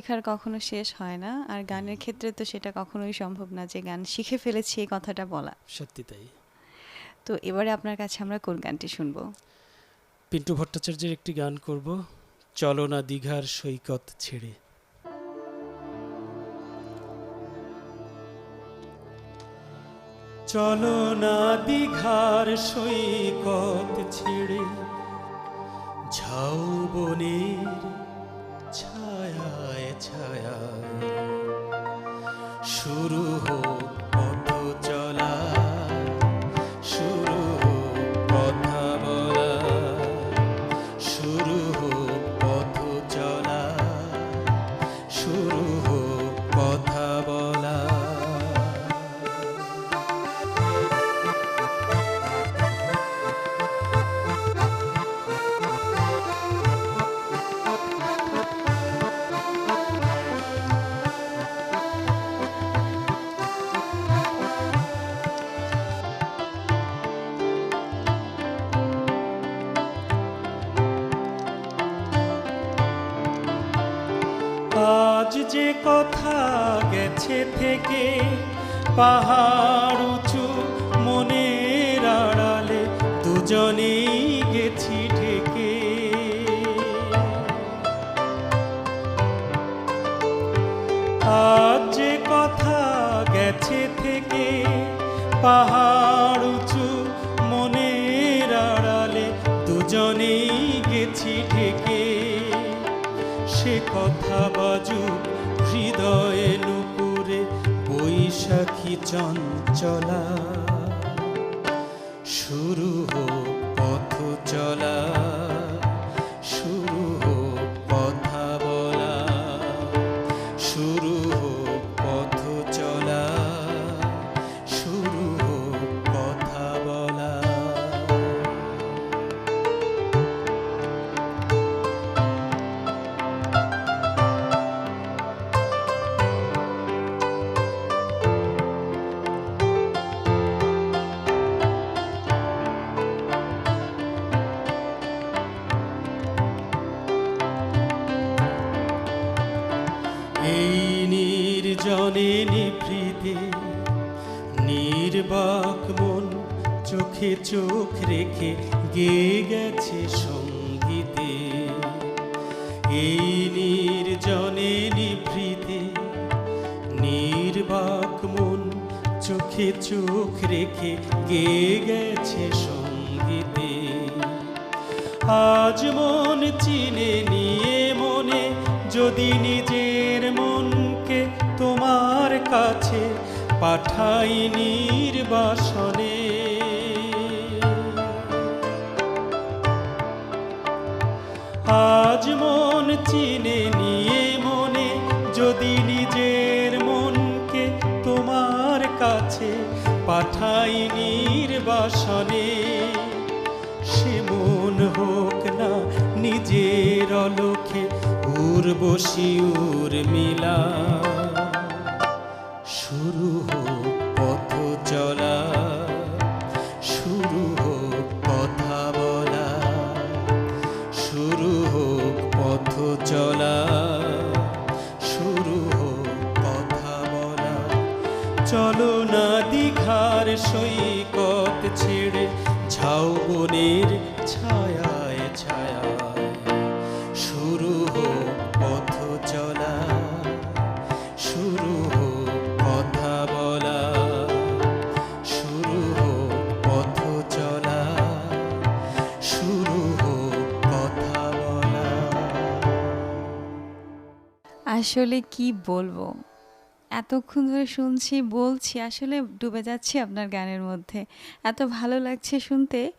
শেখার কখনো শেষ হয় না আর গানের ক্ষেত্রে তো সেটা কখনোই সম্ভব না যে গান শিখে ফেলেছি এই কথাটা বলা। সত্যি তাই। তো এবারে আপনার কাছে আমরা কোন গানটি শুনব? পিন্টু ভট্টাচার্যের একটি গান করব চলো না দীঘার সৈকত ছেড়ে। চলো না দীঘার সৈকত ছেড়ে ঝাউ বনের শুরু হোক পথ চলা শুরু হোক কথা বলা শুরু হোক আজ যে কথা গেছে থেকে, পাহাড় উঁচু মনের আড়ালে দুজনেই গেছি ঢেকে। আজ যে কথা গেছে থেকে, পাহাড় কথা বাজু হৃদয়ে নুপুরে বৈশাখী চঞ্চলা। শুরু এই নির্জনে নিভৃতে নির্বাক মন চোখে চোখ রেখে গেয়ে গেছে সঙ্গীতে। এই নির্জনে নিভৃতে নির্বাক মন চোখে চোখ রেখে গেয়ে গেছে সঙ্গীতে। আজ মন চিনে নিয়ে মনে যদি তোমার কাছে পাঠাই নির্বাসনে। আজ মন চিনে নিয়ে মনে, যদি নিজের মনকে তোমার কাছে পাঠাই নির্বাসনে। সে মন হোক না নিজের অলোকে উর্বশী উর্মিলা। চলা শুরু হোক কথা বলা। চলো না দীঘার সৈকত ছেড়ে ঝাউ বনের আসলে কি বলব? এতক্ষণ ধরে শুনছি, বলছি, আসলে ডুবে যাচ্ছি আপনার গানের মধ্যে। এত ভালো লাগছে শুনতে।